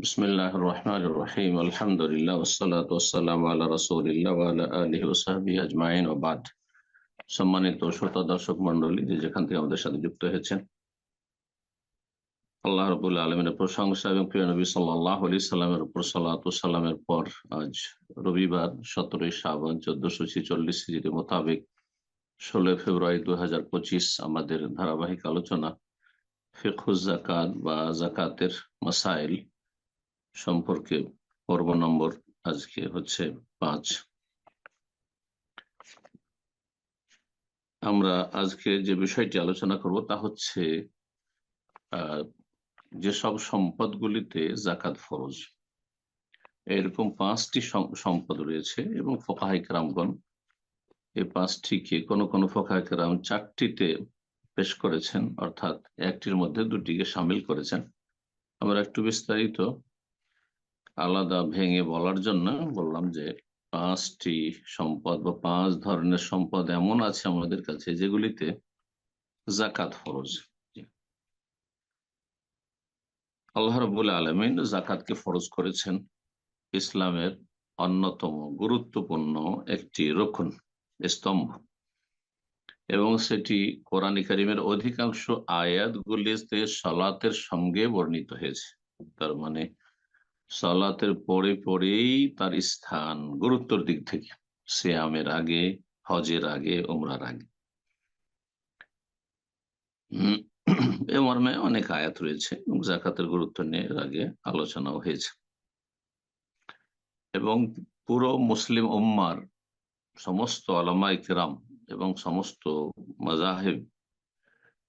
بسم الله الرحمن الرحيم الحمد لله والصلاة والسلام على رسول الله وعلى آله وصحبه أجمعين وبعد সম্মানিত শ্রোতা দর্শক মন্ডলী যে যেখান থেকে আমাদের সাথে যুক্ত হয়েছেন আল্লাহ রবুল আলমের প্রশংসা এবং প্রিয় নবী সাল্লাহ আলি সাল্লামের উপর সাল্লাহ সাল্লামের পর আজ রবিবার সতেরোই শ্রাবণ চোদ্দশো ছিচল্লিশ হিজড়ি মোতাবেক ষোলোই ফেব্রুয়ারি দু হাজার পঁচিশ আমাদের ধারাবাহিক আলোচনা ফিকুজ জাকাত বা জাকাতের মাসাইল সম্পর্কে পর্ব নম্বর আজকে হচ্ছে পাঁচ। আমরা আজকে যে বিষয়টি আলোচনা করব তা হচ্ছে যেসব সম্পদগুলিতে জাকাত ফরজ, এরকম পাঁচটি সম্পদ রয়েছে এবং ফোকাহিক রামগণ এই পাঁচটিকে কোনো কোনো ফোকাহিক রাম চারটিতে পেশ করেছেন, অর্থাৎ একটির মধ্যে দুটিকে সামিল করেছেন। আমরা একটু বিস্তারিত আলাদা ভেঙে বলার জন্য বললাম যে পাঁচটি সম্পদ বা পাঁচ ধরনের সম্পদ এমন আছে আমাদের কাছে যেগুলিতে জাকাত ফরজ। আল্লাহ রবুল আলমিন জাকাতকে ফরজ করেছেন। ইসলামের অন্যতম গুরুত্বপূর্ণ একটি রক্ষণ স্তম্ভ। এবং সেটি কোরআন করিমের অধিকাংশ আয়াতগুলিতে সলাতের সঙ্গে বর্ণিত হয়েছে। তার মানে সলাতের পরে পরেই তার স্থান গুরুত্বর দিক থেকে শ্যামের আগে, হজের আগে ওমরার আগে। এ মর্মে অনেক আয়াত রয়েছে, জাকাতের গুরুত্ব নিয়ে এর আগে আলোচনাও হয়েছে। এবং পুরো মুসলিম উম্মার সমস্ত আলামা কিরাম এবং সমস্ত মজাহেব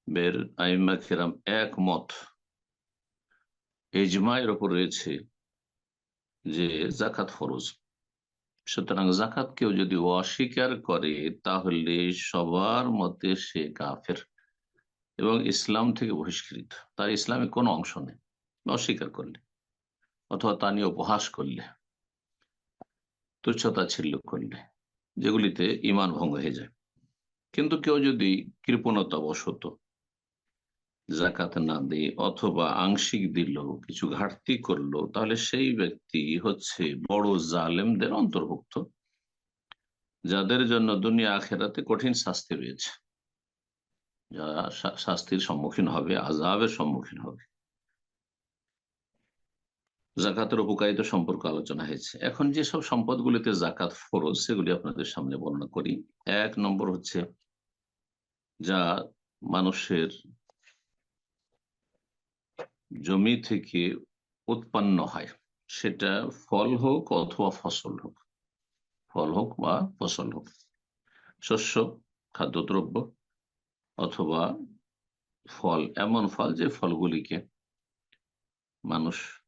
বের আইমা কিরাম একমত এজমায়ের ওপর রয়েছে যে জাকাত ফরজ। সুতরাং জাকাত কেউ যদি অস্বীকার করে, তাহলে সবার মতে সে কাফের এবং ইসলাম থেকে বহিষ্কৃত। তার ইসলামে কোনো অংশ নেই, অস্বীকার করলে অথবা তা নিয়ে উপহাস করলে, তুচ্ছতা ছিল্ল করলে, যেগুলিতে ইমান ভঙ্গ হয়ে যায়। কিন্তু কেউ যদি কৃপণতা বসত জাকাত না দিয়ে অথবা আংশিক দিল কিছু ঘাটতি করল, তাহলে সেই ব্যক্তি হচ্ছে বড় জালেমদের অন্তর্ভুক্ত, যাদের জন্য দুনিয়া আখেরাতে কঠিন শাস্তি রয়েছে। যারা শাস্তির সম্মুখীন হবে আজাবের সম্মুখীন হবে। জাকাতের উপকারিত সম্পর্ক আলোচনা হয়েছে। এখন যেসব সম্পদগুলিতে জাকাত ফরজ, সেগুলি আপনাদের সামনে বর্ণনা করি। এক নম্বর হচ্ছে যা মানুষের জমি থেকে উৎপন্ন হয়, সেটা ফল হোক অথবা ফসল হোক। ফল হোক বা ফসল হোক। শস্য, খাদ্যদ্রব্য অথবা ফল, এমন ফল যে ফলগুলিকে মানুষ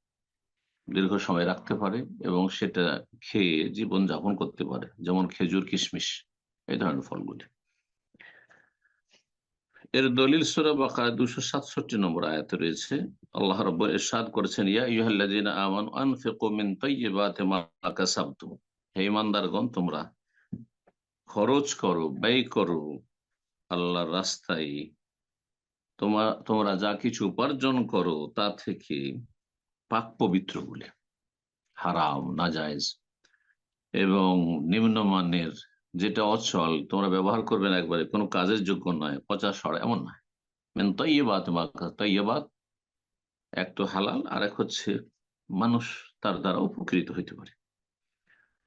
দীর্ঘ সময় রাখতে পারে এবং সেটা খেয়ে জীবন যাপন করতে পারে। যেমন খেজুর, কিশমিশ, এই ধরনের ফলগুলি। এর দলিল সুরা বাকা দুশো সাতষট্টি নম্বর আয়াতে রয়েছে। আল্লাহ রব এরশাদ করেছেন, ইয়া ইহাল্লাদিন আমান আনফিকু মিন তাইয়্যিবাতি হে ইমানদারগণ তোমরা খরচ করো, ব্যয় করো আল্লাহর রাস্তায়। তোমার তোমরা যা কিছু উপার্জন করো তা থেকে পাক পবিত্র বলে, হারাম, নাজায়জ এবং নিম্নমানের যেটা অচল, তোমরা ব্যবহার করবে না একবারে, কোনো কাজের যোগ্য নয়, পচা সর এমন নয় মেন তৈবাত তৈবাত এক তো হালাল আর এক হচ্ছে মানুষ তার দ্বারা উপকৃত হইতে পারে।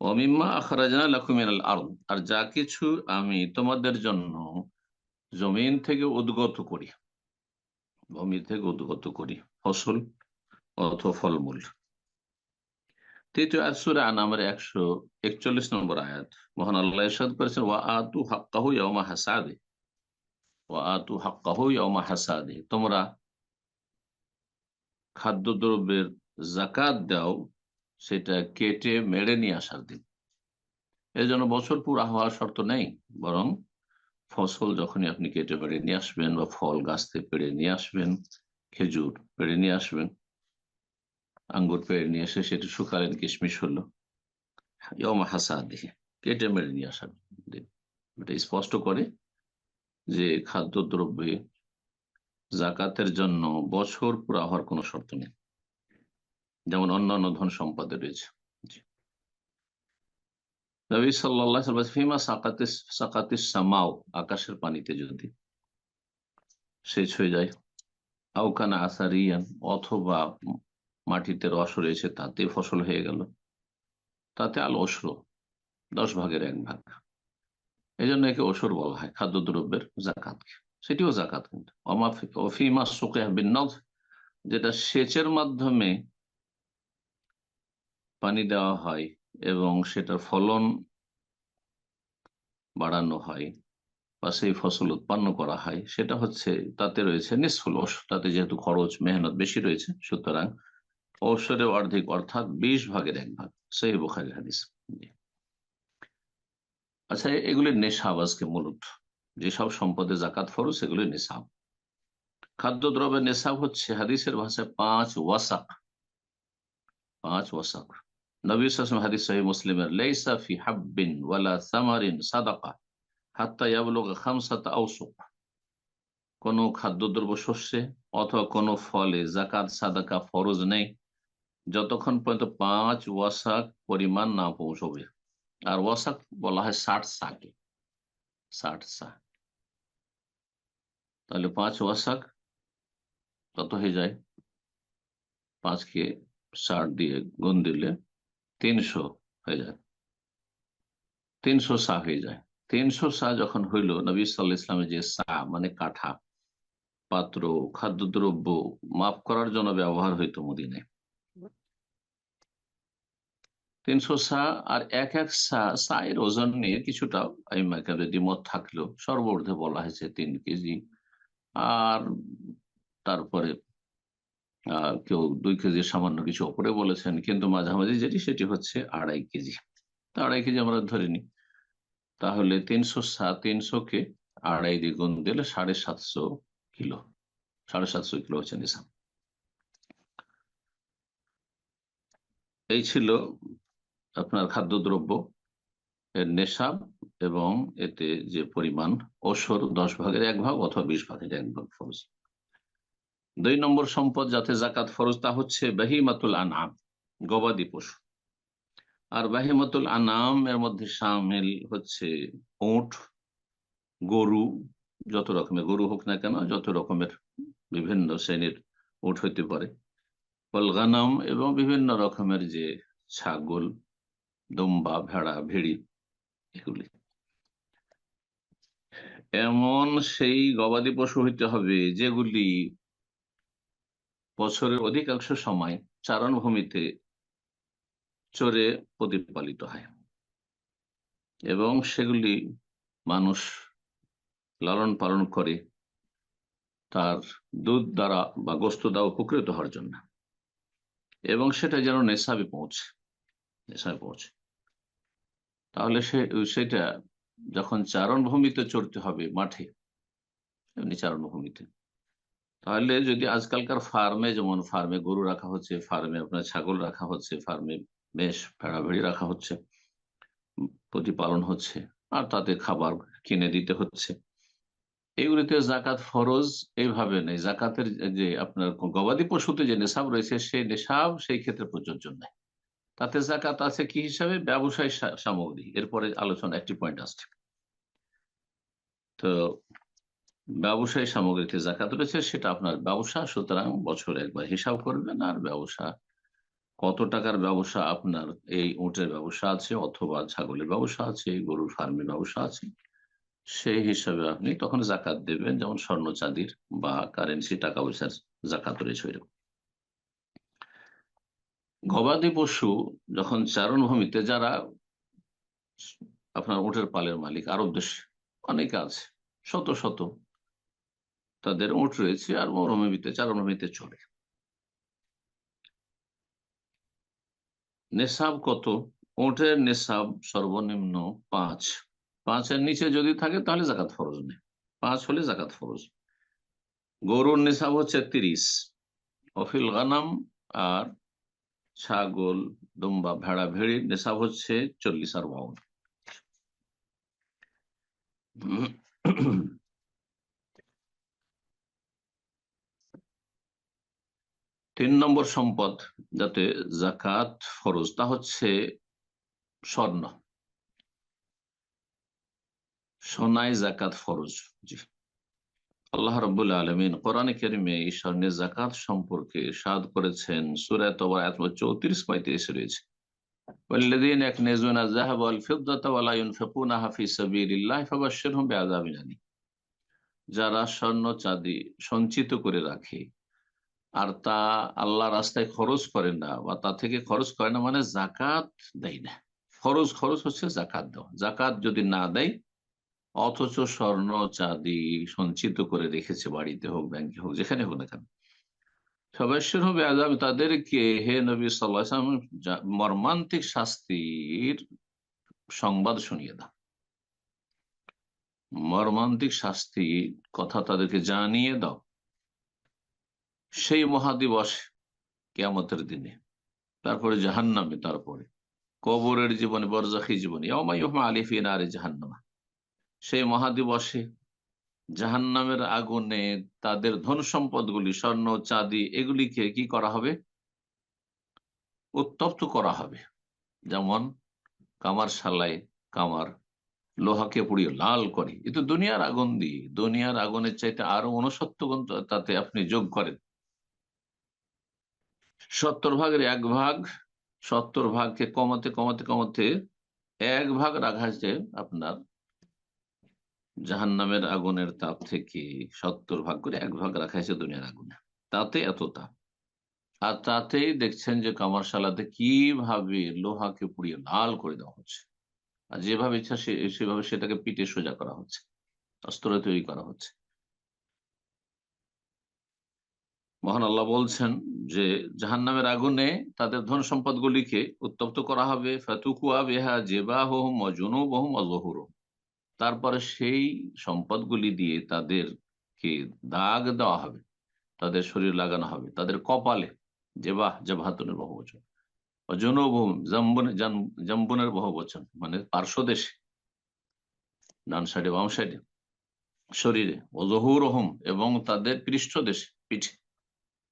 অমিম্মা আখরাজানা লাকুমিনাল আর আর যা কিছু আমি তোমাদের জন্য জমিন থেকে উদ্গত করি, ভূমি থেকে উদ্গত করি, ফসল অথবা ফলমূল। তৃতীয় আয়াত সুরে একশো একচল্লিশ নম্বর আয়াত। মহান আল্লাহ ইরশাদ করেছেন ওয়া আতু হাক্কাহু ইয়াউমা হাসাদে। ওয়া আতু হাক্কাহু ইয়াউমা হাসাদে। তোমরা খাদ্যদ্রব্যের জাকাত দাও, সেটা কেটে মেরে নিয়ে আসার দিন। এই জন্য বছর পুরা হওয়ার শর্ত নেই, বরং ফসল যখনই আপনি কেটে পেড়ে নিয়ে আসবেন বা ফল গাছতে পেড়ে নিয়ে আসবেন, খেজুর পেড়ে নিয়ে আসবেন আঙ্গুর পেড়ে নিয়ে এসে সেটা শুকালেন কিশমিশ হলো। হাসা দিয়ে কেটে মেরে নিয়ে আসার দিন। এটা স্পষ্ট করে যে যেমন অন্যান্য ধন সম্পদে রয়েছে। নবী সাল্লাহ সাকাতিস সাকাতিস সামাও আকাশের পানিতে যদি সেচ হয়ে যায়। আউকানা আসারিয়ান, অথবা মাটিতে রস রয়েছে, তাতে ফসল হয়ে গেল। তাতে আল অসর দশ ভাগের এক ভাগ। এই জন্য একে অসর বলা হয়, খাদ্যদ্রব্যের জাকাতকে সেটিও জাকাত কিন্তু। অফিমা সুকে বিন্নদ, যেটা সেচের মাধ্যমে পানি দেওয়া হয় এবং সেটার ফলন বাড়ানো হয় বা সেই ফসল উৎপন্ন করা হয়, সেটা হচ্ছে তাতে রয়েছে নিষ্ফুলস তাতে যেহেতু খরচ, মেহনত বেশি রয়েছে, সুতরাং ঔষধের অর্ধেক, অর্থাৎ বিশ ভাগের এক ভাগ। সেই বোখারি হাদিস। আচ্ছা এগুলি নেশাব আজকে মূলত। যেসব সম্পদে জাকাত ফরজ, সেগুলি নেশাব। খাদ্যদ্রব্যের নেশাব হচ্ছে হাদিসের ভাষায় পাঁচ ওয়াসাক। পাঁচ ওয়াসাক। নবী সাসম হাদিস সহি মুসলিমের, লেইসা ফি হাব্বিন ওয়ালা সামারিন সাদাকা হাত্তা ইয়াবলুগ খামসাত আউসুক কোনো খাদ্যদ্রব্য শস্যে অথবা কোনো ফলে জাকাত সাদাকা ফরজ নেই। যতক্ষণ পর্যন্ত পাঁচ ওয়াসাক পরিমাণ না পৌঁছবে, আর ওয়াসাক বলা হয় ষাট সাকে, ষাট সা। তাহলে পাঁচ ওয়াসাক কত হয়ে যায় পাঁচকে ষাট দিয়ে গুণ দিলে তিনশো হয়ে যায়। তিনশো সা হয়ে যায়। তিনশো সা যখন হইল, নবী সাল্লাহ ইসলামের যে সা মানে কাঠা পাত্র, খাদ্যদ্রব্য মাপ করার জন্য ব্যবহার হইতো মদিনায়। তিনশো সা আর এক এক সা সায়ের ওজন নিয়ে কিছুটা দ্বিমত থাকলেও সর্বর্ধে বলা হয়েছে তিন কেজি। আর তারপরে কেউ দুই কেজি সামান্য কিছু ওপরে বলেছেন, কিন্তু মাঝামাঝি যেটি সেটি হচ্ছে আড়াই কেজি। তা আড়াই কেজি আমরা ধরে নিই। তাহলে তিনশো সাত তিনশোকে আড়াই দিয়ে গুণ দিলে সাড়ে সাতশো কিলো, সাড়ে সাতশো কিলো হচ্ছে নিসাম। এই ছিল আপনার খাদ্যদ্রব্য, এর নেশাব এবং এতে যে পরিমাণ ওসর দশ ভাগের এক ভাগ অথবা বিশ ভাগের এক ভাগ ফরজ। দুই নম্বর সম্পদ যাতে জাকাত ফরজ, তা হচ্ছে বাহিমাতুল আনাম গবাদি পশু। আর বাহিমাতুল আনাম এর মধ্যে সামিল হচ্ছে ওট গরু, যত রকমের গরু হোক না কেন, যত রকমের বিভিন্ন শ্রেণির উঠ হইতে পারে। কলগানাম এবং বিভিন্ন রকমের যে ছাগল দম্বা, ভেড়া, ভেড়ি এগুলি। এমন সেই গবাদি পশু হইতে হবে যেগুলি বছরের অধিকাংশ সময় চারণভূমিতে চরে প্রতিপালিত হয় এবং সেগুলি মানুষ লালন পালন করে তার দুধ দ্বারা বা গোস্ত দ্বারা উপকৃত হওয়ার জন্য। এবং সেটা যেন নেশাবে পৌঁছে নেশাবে পৌঁছে। তাহলে সে, সেটা যখন চারণভূমিতে চড়তে হবে মাঠে, এমনি চারণভূমিতে, তাহলে যদি আজকালকার ফার্মে, যেমন ফার্মে গরু রাখা হচ্ছে, ফার্মে আপনার ছাগল রাখা হচ্ছে, ফার্মে বেশ ভেড়া ভেড়ি রাখা হচ্ছে, প্রতিপালন হচ্ছে, আর তাতে খাবার কিনে দিতে হচ্ছে এইগুলিতে জাকাত ফরজ এইভাবে নেই। জাকাতের যে আপনার গবাদি পশুতে যে নেশাব রয়েছে, সেই নেশাব সেই ক্ষেত্রে প্রযোজ্য নেই। তাতে জাকাত আছে কি হিসাবে? ব্যবসায় সামগ্রী। এরপরে আলোচনা, একটি পয়েন্ট আসছে। তো ব্যবসায়ী সামগ্রীতে জাকাত রয়েছে, সেটা আপনার ব্যবসা, সুতরাং বছরে একবার হিসাব করবেন, আর ব্যবসা, কত টাকার ব্যবসা আপনার, এই উটের ব্যবসা আছে, অথবা ছাগলের ব্যবসা আছে, গরুর ফার্মের ব্যবসা আছে, সেই হিসাবে আপনি তখন জাকাত দেবেন। যেমন স্বর্ণ চাঁদির বা কারেন্সি টাকা পয়সার জাকাত রয়েছে এরকম গবাদি পশু যখন চারণভূমিতে, যারা আপনার উটের পালের মালিক আরব দেশে অনেকে আছে, শত শত, তাদের উঠ রয়েছে আর মরুভূমিতে, চারণভূমিতে চলে। নেশাব কত? উঠের নেশাব সর্বনিম্ন পাঁচ। পাঁচের নিচে যদি থাকে, তাহলে জাকাত ফরজ নেই। পাঁচ হলে জাকাত ফরজ। গরুর নেশাব হচ্ছে তিরিশ। অফিল গানাম আর ছাগল, দুম্বা, ভেড়া ভেড়ির নেশাব হচ্ছে চল্লিশ আর বাউন তিন নম্বর সম্পদ, যাতে জাকাত ফরজ, তা হচ্ছে স্বর্ণ। সোনায় জাকাত ফরজ, জি। আল্লাহ রবুল্লা আলমিন কোরআন কেরিমে এই স্বর্ণের জাকাত সম্পর্কে সাদ করেছেন সুরাত চৌত্রিশ পঁয়ত্রিশ রয়েছে والذين يكنزون الذهب والفضة ولا ينفقونها في سبيل الله فبشرهم بعذاب أليم যারা স্বর্ণ চাঁদি সঞ্চিত করে রাখে আর তা আল্লাহ রাস্তায় খরচ করে না বা তা থেকে খরচ করে না মানে জাকাত দেয় না খরচ খরচ হচ্ছে জাকাত দেওয়া জাকাত যদি না দেয় অথচ স্বর্ণ, চাঁদি সঞ্চিত করে রেখেছে বাড়িতে হোক, ব্যাংকে হোক, যেখানে হোক না কেন। সবাইশ্বর হবে আজাব তাদেরকে। হে নবী সাল্লাম মর্মান্তিক শাস্তির সংবাদ শুনিয়ে দাও। মর্মান্তিক শাস্তি কথা তাদেরকে জানিয়ে দাও। সেই মহাদিবস কেয়ামতের দিনে, তারপরে জাহান্নামে, তারপরে। কবরের জীবনে, বরজাখি জীবনে আলিফিন আরে জাহান্নামা। সেই মহাদিবসে জাহান্নামের আগুনে তাদের ধন সম্পদগুলি, স্বর্ণ, চাঁদি, এগুলিকে কি করা হবে? উত্তপ্ত করা হবে। যেমন কামার সালাই কামার লোহাকে পুড়িয়ে লাল করে। এ তো দুনিয়ার আগুন দিয়ে। দুনিয়ার আগুনের চাইতে আরও গুণ তাতে আপনি যোগ করেন। সত্তর ভাগের এক ভাগ, সত্তর ভাগকে কমাতে কমাতে কমাতে এক ভাগ রাখা আপনার জাহান নামের আগুনের তাপ থেকে সত্তর ভাগ করে এক ভাগ রাখা হয়েছে দুনিয়ার আগুনে। তাতে এত তাপ। আর তাতেই দেখছেন যে কামারশালাতে কীভাবে লোহাকে পুড়িয়ে লাল করে দেওয়া হচ্ছে। আর যেভাবে ইচ্ছা সেভাবে সেটাকে পিটে সোজা করা হচ্ছে। অস্ত্র তৈরি করা হচ্ছে। মহান আল্লাহ বলছেন যে জাহান নামের আগুনে তাদের ধন সম্পদ গুলিকে উত্তপ্ত করা হবে। ফাতুকুয়া বেহা জেবা হোম বহুম অজহুর তারপরে সেই সম্পদগুলি দিয়ে তাদেরকে দাগ দেওয়া হবে, তাদের শরীর লাগানো হবে, তাদের কপালে জেবাহ জবাহাতুনের বহু বচন। অজনবহুম জম্বনের বহু বচন মানে পার্শ্বদেশে, ডান সাইডে, বাম সাইডে, শরীরে অজহুর হোম এবং তাদের পৃষ্ঠ দেশে পিঠে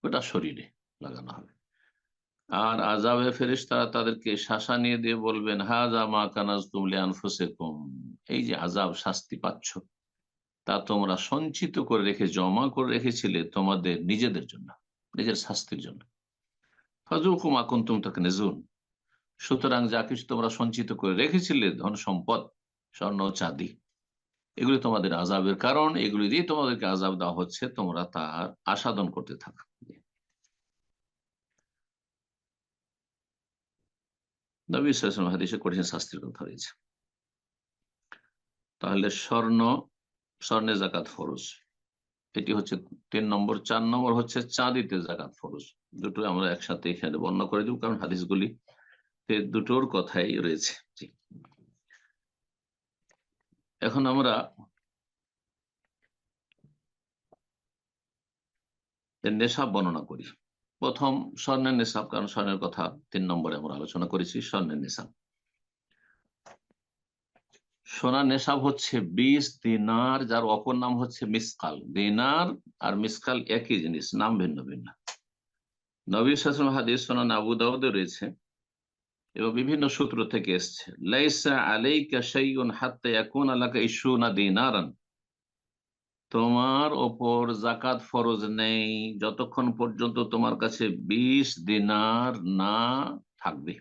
ওটা শরীরে লাগানো হবে। আর আজাবে ফেরিস তারা তাদেরকে শাসা নিয়ে দিয়ে বলবেন হাজা মা কানাজ তুমলে আনফুসে কম এই যে আজাব শাস্তি পাচ্ছ, তা তোমরা সঞ্চিত করে রেখে, জমা করে রেখেছিলে তোমাদের নিজেদের জন্য, নিজের শাস্তির জন্য। তাকে নেজুন সুতরাং যা কিছু তোমরা সঞ্চিত করে রেখেছিলে ধন সম্পদ স্বর্ণ চাঁদি, এগুলি তোমাদের আজাবের কারণ, এগুলি দিয়ে তোমাদেরকে আজাব দেওয়া হচ্ছে, তোমরা তার আসাদন করতে থাকো। নবী হাদিসে কঠিন শাস্তির কথা রয়েছে। তাহলে স্বর্ণ স্বর্ণে জাকাত ফরজ। এটি হচ্ছে তিন নম্বর, চার নম্বর হচ্ছে চাঁদিতে জাকাত ফরজ। দুটো আমরা একসাথে এখানে বর্ণনা করে দেব, কারণ হাদিসগুলি দুটোর কথাই রয়েছে। এখন আমরা নেশাব বর্ণনা করি। প্রথম, স্বর্ণের নেশাব কারণ স্বর্ণের কথা তিন নম্বরে আমরা আলোচনা করেছি, স্বর্ণের নেশাব সোনার নেশাব হচ্ছে বিশ দিনার, যার অপর নাম হচ্ছে মিসকাল। দিনার আর মিসকাল একই জিনিস, নাম ভিন্ন ভিন্ন। নবী শাসন হাদিস সোনান আবু দাউদে রয়েছে এবং বিভিন্ন সূত্র থেকে এসছে, লাইসা আলাইকা শাইউন আলাকা দিনারান। তোমার ওপর জাকাত ফরজ নেই, যতক্ষণ পর্যন্ত তোমার কাছে বিশ দিনার না থাকবে।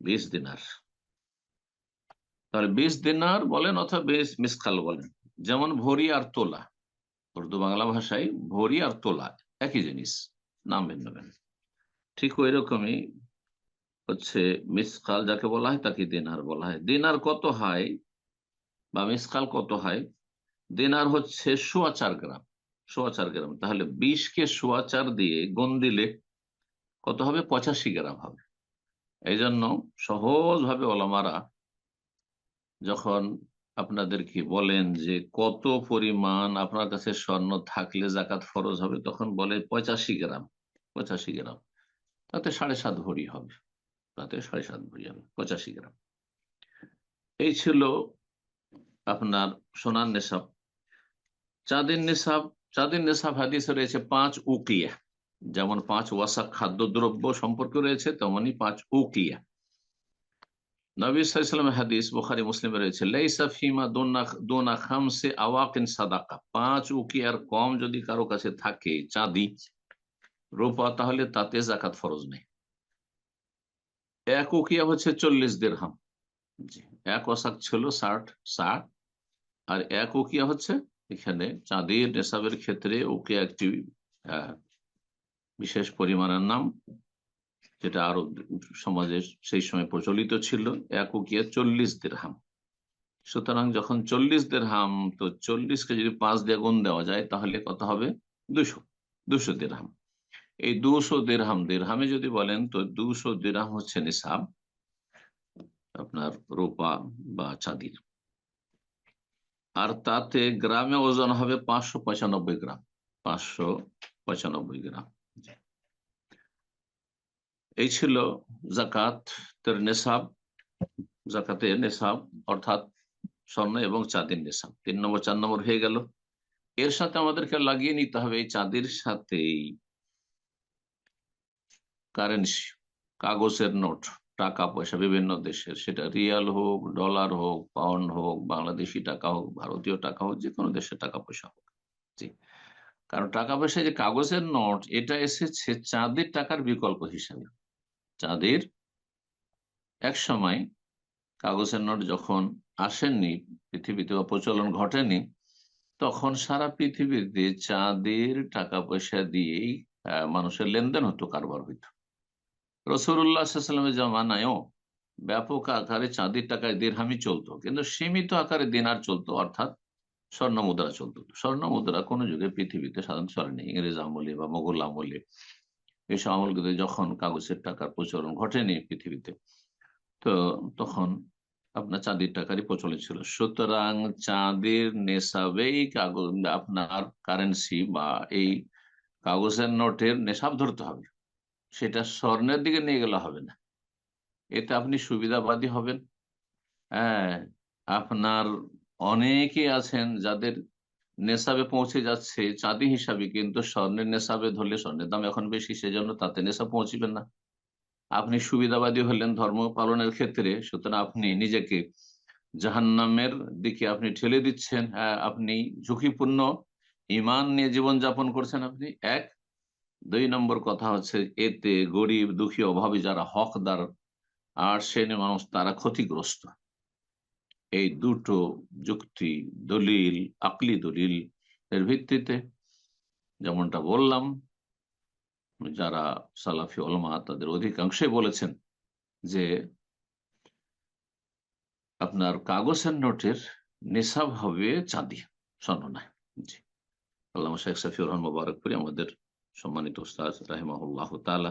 বিশ দিনার। তাহলে বিশ দিনার বলেন অথবা বেশ মিসকাল বলেন। যেমন ভরি আর তোলা। উর্দু বাংলা ভাষায় ভরি আর তোলা, একই জিনিস, নাম ভিন্ন ভিন্ন। ঠিক ওই রকমই হচ্ছে মিসকাল যাকে বলা হয়, তাকে দিনার বলা হয়। দিনার কত হয় বা মিসকাল কত হয়? দিনার হচ্ছে সোয়া চার গ্রাম। সোয়া চার গ্রাম। তাহলে বিশকে সোয়া চার দিয়ে গুণ দিলে কত হবে? পঁচাশি গ্রাম হবে। এই জন্য সহজভাবে ওলামারা যখন আপনাদেরকে বলেন যে কত পরিমাণ আপনার কাছে স্বর্ণ থাকলে জাকাত ফরজ হবে, তখন বলে পঁচাশি গ্রাম পঁচাশি গ্রাম। তাতে সাড়ে সাত ভরি হবে। তাতে সাড়ে সাত ভরি হবে, পঁচাশি গ্রাম। এই ছিল আপনার সোনার নেশাব। চাঁদের নেশাব চাঁদের নেশাব হাদিসে রয়েছে পাঁচ উকিয়া। যেমন পাঁচ ওয়াসা খাদ্যদ্রব্য সম্পর্কে রয়েছে, তেমনি পাঁচ উকিয়া। নবী হাদিস বুখারি, মুসলিমে রয়েছে, লাইসা ফিমা দোনা খামসে আওয়াকিন সাদাকা। পাঁচ উকিয়ার কম যদি কারও কাছে থাকে চাঁদি, রূপা, তাহলে তাতে জাকাত ফরজ নেই। এক উকিয়া হচ্ছে চল্লিশ দেড়হাম জি, এক ওয়াসাক ছিল ষাট ষাট, আর এক উকিয়া হচ্ছে এখানে চাঁদির নেশাবের ক্ষেত্রে উকিয়া একটি বিশেষ পরিমাণের নাম যেটা আরও সমাজে সেই সময় প্রচলিত ছিল এক চল্লিশ দেড়হাম সুতরাং যখন চল্লিশ দেড়হাম তো চল্লিশকে যদি পাঁচ দিয়ে গুণ দেওয়া যায়, তাহলে কত হবে? দুশো দুশো দেড়হাম এই দুশো দেড়হাম দেড়হামে যদি বলেন, তো দুশো দেড়হাম হচ্ছে নিসাব, আপনার রোপা বা চাঁদির। আর তাতে গ্রামে ওজন হবে পাঁচশো পঁচানব্বই গ্রাম, পাঁচশো পঁচানব্বই গ্রাম। এই ছিল জাকাতের নেশাব জাকাতের নেশাব, অর্থাৎ স্বর্ণ এবং চাঁদির নেশাব। তিন নম্বর, চার নম্বর হয়ে গেল। এর সাথে আমাদেরকে লাগিয়ে নিতে হবে এই চাঁদির সাথেই। কারেন্সি, কাগজের নোট, টাকা, পয়সা, বিভিন্ন দেশের। সেটা রিয়াল হোক, ডলার হোক, পাউন্ড হোক, বাংলাদেশি টাকা হোক, ভারতীয় টাকা হোক, যে কোনো দেশের টাকা, পয়সা হোক। জি। কারণ টাকা, পয়সা যে কাগজের নোট, এটা এসেছে চাঁদের টাকার বিকল্প হিসাবে। চাঁদের এক সময় কাগজের নোট যখন আসেননি, পৃথিবীতে বা প্রচলন ঘটেনি, তখন সারা পৃথিবীতে চাঁদের টাকা পয়সা দিয়েই মানুষের লেনদেন হতো, কারবার হইতো। রসুল্লাহামের জামানায়ও ব্যাপক আকারে চাঁদের টাকায় দেড়হামি চলতো, কিন্তু সীমিত আকারে দিনার চলতো, অর্থাৎ স্বর্ণ মুদ্রা চলতো। স্বর্ণ মুদ্রা কোনো যুগে পৃথিবীতে সাধারণ চলেনি ইংরেজ আমলে বা মোগল আমলে। এইসব আমলগুলো যখন কাগজের টাকার প্রচলন ঘটেনি পৃথিবীতে, তো তখন আপনার চাঁদির টাকারই প্রচলন ছিল। সুতরাং চাঁদের নেশাবেই কাগজ, আপনার কারেন্সি বা এই কাগজের নোটের নেশাব ধরতে হবে। সেটা স্বর্ণের দিকে নিয়ে গেলে হবে না। এতে আপনি সুবিধাবাদী হবেন। হ্যাঁ আপনার অনেকে আছেন যাদের নেশাবে পৌঁছে যাচ্ছে চাঁদি হিসাবে কিন্তু স্বর্ণের নেশাবে ধরলে স্বর্ণের দাম এখন বেশি সেজন্য তাতে নেশা পৌঁছিবেন না। আপনি সুবিধাবাদী হলেন ধর্ম পালনের ক্ষেত্রে সুতরাং আপনি নিজেকে জাহান্নামের দিকে আপনি ঠেলে দিচ্ছেন হ্যাঁ, আপনি ঝুঁকিপূর্ণ ইমান নিয়ে জীবন যাপন করছেন আপনি। এক দুই নম্বর কথা হচ্ছে এতে গরিব দুঃখী অভাবী যারা হকদার আর শ্রেণি মানুষ তারা ক্ষতিগ্রস্ত। এই দুটো যুক্তি দলিল, আকলি দলিল এর ভিত্তিতে, যেমনটা বললাম, যারা সালাফি ওলমা তাদের অধিকাংশে বলেছেন যে আপনার কাগজের নোটের নিসাব হবে চাঁদি স্বর্ণ নয় জি। আল্লাহ শেখ সাফিউর রহমান মোবারকপুরি আমাদের সম্মানিত উস্তাদ রাহিমাহুল্লাহ তালা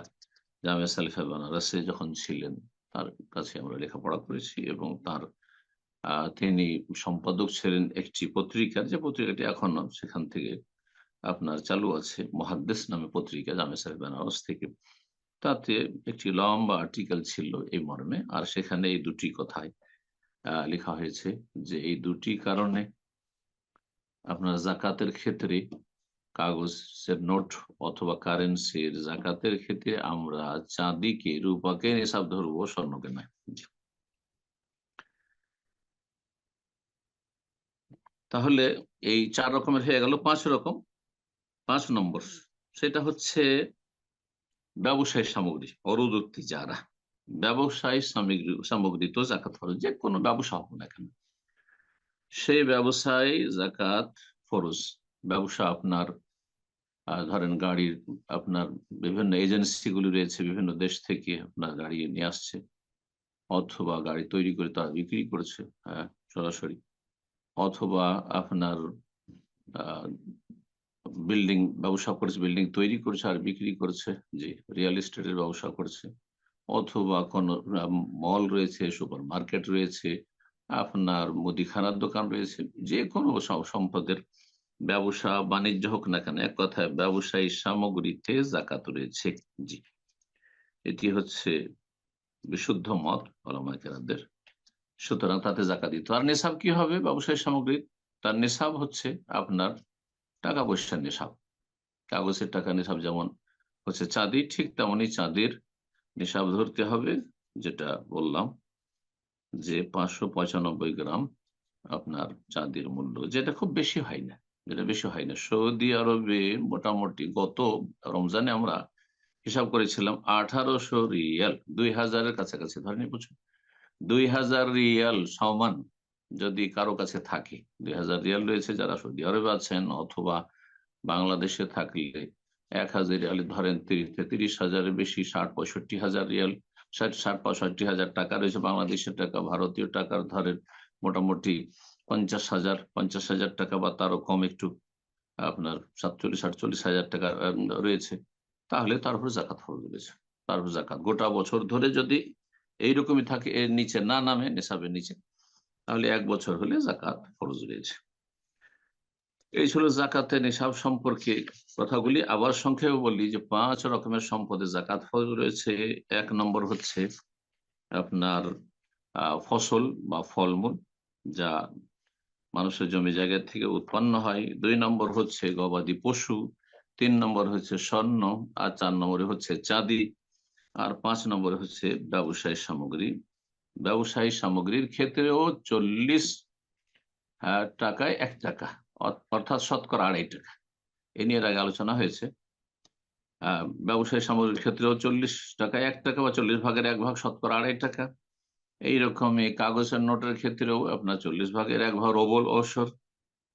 জামিয়া সালিফা বানারসে যখন ছিলেন, তার কাছে আমরা লেখাপড়া করেছি এবং তার তিনি সম্পাদক ছিলেন একটি পত্রিকার যে পত্রিকাটি এখনও সেখান থেকে আপনার চালু আছে মহাদ্দেশ নামে পত্রিকা জামিয়া সালিফ বেনারস থেকে। তাতে একটি লম্বা আর্টিকেল ছিল এই মর্মে, আর সেখানে এই দুটি কথায় লেখা হয়েছে যে এই দুটি কারণে আপনার জাকাতের ক্ষেত্রে কাগজের নোট অথবা কারেন্সির জাকাতের ক্ষেত্রে আমরা চাঁদিকে রূপাকে হিসাব ধরবো স্বর্ণকে নয়। তাহলে এই চার রকমের হয়ে গেল পাঁচ রকম, পাঁচ নম্বর। সেটা হচ্ছে ব্যবসায়ী সামগ্রী অরুদত্তি যারা। ব্যবসায়ী সামগ্রী সামগ্রী তো জাকাত ফরজ, যে কোনো ব্যবসা হোক না কেন। সেই ব্যবসায় জাকাত ফরজ। ব্যবসা আপনার ধরেন গাড়ির আপনার বিভিন্ন এজেন্সি গুলি রয়েছে, বিভিন্ন দেশ থেকে আপনার গাড়ি নিয়ে আসছে, অথবা গাড়ি তৈরি করে তারা বিক্রি করছে হ্যাঁ সরাসরি। অথবা আপনার বিল্ডিং, ব্যবসা করেছে, বিল্ডিং তৈরি করছে আর বিক্রি করছে, জি, রিয়েল এস্টেটের ব্যবসা করছে। অথবা কোনো মল রয়েছে সুপার মার্কেট রয়েছে, আপনার মুদিখানার দোকান রয়েছে, যে কোনো সম্পদের ব্যবসা, বাণিজ্য হোক না কেন, এক কথায় ব্যবসায়ী সামগ্রীতে জাকাত রয়েছে, জি। এটি হচ্ছে বিশুদ্ধ মত ওলামাকেরাদের সুতরাং তাতে জাকাত দিত আর নেশাব কি হবে? ব্যবসায়ী সামগ্রী। তার নেশাব হচ্ছে আপনার টাকা পয়সার নেশাব কাগজের টাকা নেশাব যেমন হচ্ছে চাঁদি ঠিক তেমনি চাঁদির নিসাব ধরতে হবে, যেটা বললাম যে পাঁচশো পঁচানব্বই গ্রাম আপনার চাঁদির মূল্য, যেটা খুব বেশি হয় না, যেটা বেশি হয় না। সৌদি আরবে মোটামুটি গত রমজানে আমরা হিসাব করেছিলাম আঠারোশো রিয়াল, দুই হাজারের কাছাকাছি। ধরেনি বুঝুন দুই হাজার রিয়াল সমান যদি কারও কাছে থাকে। দুই হাজার রিয়াল রয়েছে যারা সৌদি আরবে আছেন অথবা বাংলাদেশে থাকলে এক হাজার রিয়াল, ধরেন তিরিশ হাজারের বেশি, ষাট, পঁয়ষট্টি হাজার রিয়াল, ষাট ষাট, পঁয়ষট্টি হাজার টাকা রয়েছে বাংলাদেশের টাকা, ভারতীয় টাকার ধরেন মোটামুটি পঞ্চাশ হাজার পঞ্চাশ হাজার টাকা বা তারও কম একটু আপনার সাতচল্লিশ, আটচল্লিশ হাজার টাকা রয়েছে। তাহলে তার উপর জাকাত ফরজ রয়েছে। তার উপর জাকাত। গোটা বছর ধরে যদি এইরকমই থাকে, এর নিচে না নামে নেশাবের নিচে। তাহলে এক বছর হলে জাকাত ফরজ রয়েছে। এই ছিল জাকাতের নিসাব সম্পর্কে কথাগুলি। আবার সংক্ষেপে বলি যে, পাঁচ রকমের সম্পদে জাকাত ফরজ রয়েছে। এক নম্বর হচ্ছে আপনার ফসল বা ফলমূল, যা মানুষের জমি জায়গা থেকে উৎপন্ন হয়। দুই নম্বর হচ্ছে গবাদি পশু, তিন নম্বর হচ্ছে স্বর্ণ, আর চার নম্বরে হচ্ছে চাঁদি। আর পাঁচ নম্বর হচ্ছে ব্যবসায়ী সামগ্রী। ব্যবসায়ী সামগ্রীর ক্ষেত্রেও চল্লিশ আহ, টাকায় এক টাকা অর- অর্থাৎ শতকরা আড়াই টাকা। এ নিয়ে আগে আলোচনা হয়েছে। ব্যবসায়ী সামগ্রীর ক্ষেত্রেও চল্লিশ টাকায় এক টাকা বা চল্লিশ ভাগের এক ভাগ শতকরা আড়াই টাকা। এইরকমই কাগজের নোটের ক্ষেত্রেও আপনার চল্লিশ ভাগের এক ভাগ রবল ওসর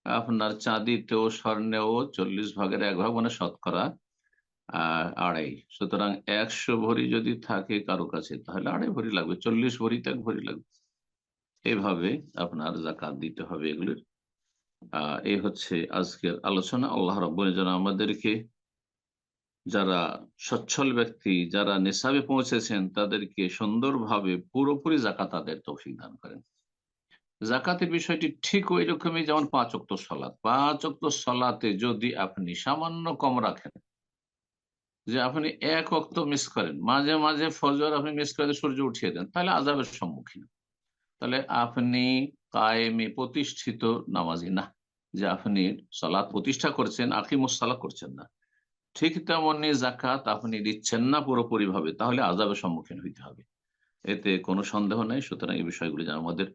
আপনার চাঁদিতেও স্বর্ণেও চল্লিশ ভাগের এক ভাগ মানে শতকরা আড়াই। সুতরাং একশো ভরি যদি থাকে কারও কাছে, তাহলে আড়াই ভরি লাগবে, চল্লিশ ভরিতে এক ভরি লাগবে। এভাবে আপনার জাকাত দিতে হবে এগুলির। এই হচ্ছে আজকের আলোচনা। আল্লাহ রব্বুল যেন আমাদেরকে, যারা সচ্ছল ব্যক্তি, যারা নেশাবে পৌঁছেছেন, তাদেরকে সুন্দরভাবে পুরোপুরি জাকাত তাদের তৌফিক দান করেন। জাকাতের বিষয়টি ঠিক ওই রকমই, যেমন পাঁচ অক্ত সলাৎ পাঁচ অক্ত সলাতে যদি আপনি সামান্য কম রাখেন যে আপনি এক অক্ত মিস করেন, মাঝে মাঝে ফজর আপনি মিস করে সূর্য উঠিয়ে দেন, তাহলে আজাবের সম্মুখীন। তাহলে আপনি কায়েমে প্রতিষ্ঠিত নামাজি না, যে আপনি সালাত প্রতিষ্ঠা করছেন আকিমুসালা করছেন না। ঠিক তেমনি জাকাত আপনি দিচ্ছেন না পুরোপুরি ভাবে তাহলে আজাবের সম্মুখীন হইতে হবে। এতে কোনো সন্দেহ নেই, সুতরাং এই বিষয়গুলি যেন আমাদের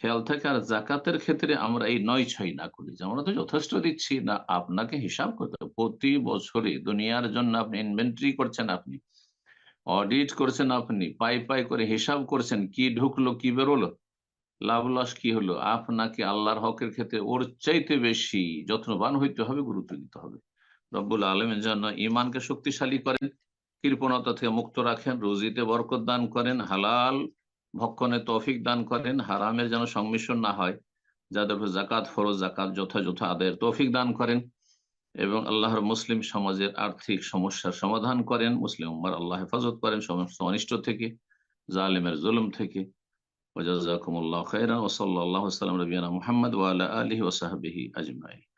খেয়াল থাকে, আর জাকাতের ক্ষেত্রে আমরা এই নয় ছয় না করি। যে আমরা তো যথেষ্ট দিচ্ছি না, আপনাকে হিসাব করতে হবে। প্রতি বছরে দুনিয়ার জন্য আপনি ইনভেন্টরি করছেন আপনি অডিট করছেন আপনি, পাই পাই করে হিসাব করছেন, কি ঢুকলো, কি বেরোলো, লাভ লস কি হলো, আপনাকে আল্লাহর হকের ক্ষেত্রে ওর চাইতে বেশি যত্নবান হইতে হবে, গুরুত্ব দিতে হবে। রব্বুল আলমের জন্য ইমানকে শক্তিশালী করেন, কৃপণতা থেকে মুক্ত রাখেন, রুজিতে বরকত দান করেন, হালাল ভক্ষণে তৌফিক দান করেন, হারামের যেন সংমিশ্রণ না হয়, যাদের উপর জাকাত ফরজ জাকাত যথাযথ আদায়ের তৌফিক দান করেন এবং আল্লাহর মুসলিম সমাজের আর্থিক সমস্যার সমাধান করেন, মুসলিম উম্মার আল্লাহ হেফাজত করেন, সমস্ত অনিষ্ট থেকে, জালিমের জুলুম থেকে। ওজাজাকুমুল্লাহ খাইরা ওসল্লাহ সাল্লাম রবিয়ানা মুহাম্মদ ওয়ালা আলহি ওসাহাবিহি আজমাই